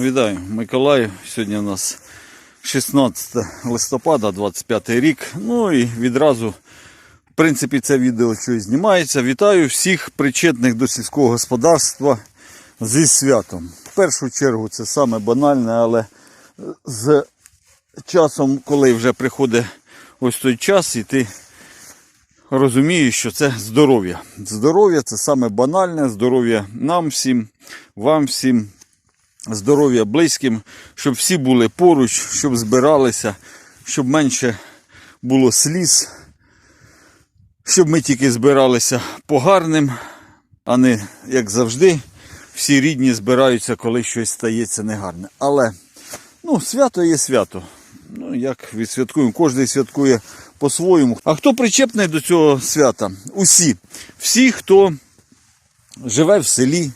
Вітаю, Миколаїв. Сьогодні у нас 16 листопада, 25 рік. Ну і відразу, в принципі, це відео що і знімається. Вітаю всіх причетних до сільського господарства зі святом. В першу чергу це саме банальне, але з часом, коли вже приходить ось той час, і ти розумієш, що це здоров'я. Здоров'я це саме банальне, здоров'я нам всім, вам всім здоров'я близьким, щоб всі були поруч, щоб збиралися, щоб менше було сліз, щоб ми тільки збиралися по гарним, а не як завжди. Всі рідні збираються, коли щось стається негарне. Але ну, свято є свято. Ну, як відсвяткуємо, кожен святкує по-своєму. А хто причепний до цього свята? Усі. Всі, хто живе в селі,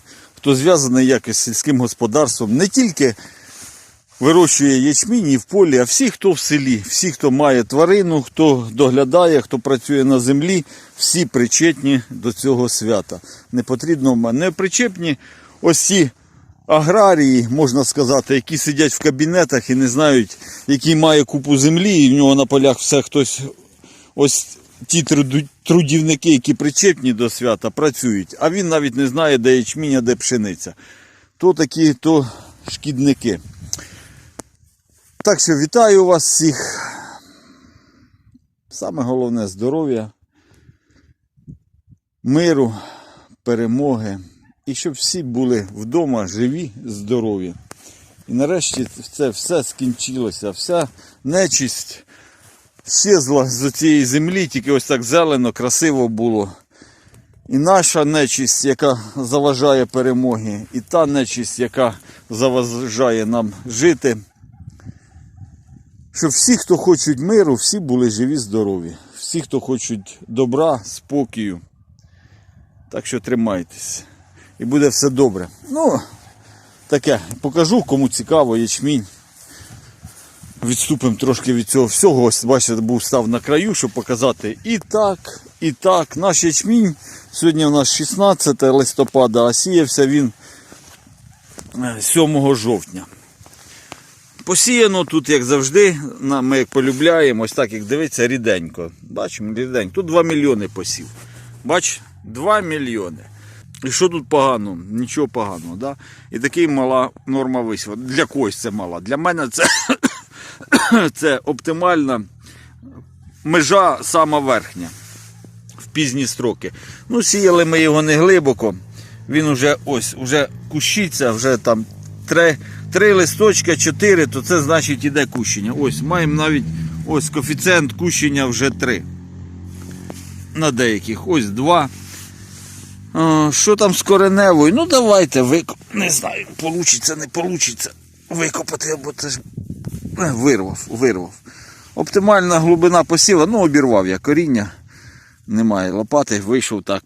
хто зв'язаний якось з сільським господарством, не тільки вирощує ячмінь і в полі, а всі, хто в селі, всі, хто має тварину, хто доглядає, хто працює на землі, всі причетні до цього свята. Не потрібно. Не причепні ось ці аграрії, можна сказати, які сидять в кабінетах і не знають, який має купу землі, і в нього на полях все хтось ось ті трудівники, які причепні до свята, працюють, а він навіть не знає, де ячмінь, а де пшениця. То такі, то шкідники. Так що вітаю вас всіх. Саме головне здоров'я, миру, перемоги. І щоб всі були вдома живі, здорові. І нарешті це все скінчилося, вся нечисть щезла з цієї землі, тільки ось так зелено, красиво було. І наша нечисть, яка заважає перемоги, і та нечисть, яка заважає нам жити. Щоб всі, хто хочуть миру, всі були живі, здорові. Всі, хто хочуть добра, спокою. Так що тримайтесь. І буде все добре. Ну, таке, покажу, кому цікаво, ячмінь. Відступимо трошки від цього всього. Ось, бачите, був став на краю, щоб показати і так, і так. Наш ячмінь. Сьогодні у нас 16 листопада, а сіявся він е, 7 жовтня. Посіяно тут, як завжди, ми як полюбляємо, ось так, як дивиться, ріденько. Бачимо, ріденько. Тут 2 мільйони посів. Бач, 2 мільйони. І що тут погано? Нічого поганого. Да? І такий мала норма висіва. Для когось це мала. Для мене це, це оптимальна межа сама верхня в пізні строки. Ну, сіяли ми його не глибоко. Він уже ось, уже кущиться, вже там три, три листочка, чотири, то це значить іде кущення. Ось, маємо навіть ось коефіцієнт кущення вже три. На деяких, ось два. А, Що там з кореневою? Ну давайте викоп... Не знаю, получиться, не получиться. Викопати, бо це ж вирвав, вирвав. Оптимальна глибина посіва, ну обірвав я коріння. Немає лопати, вийшов так.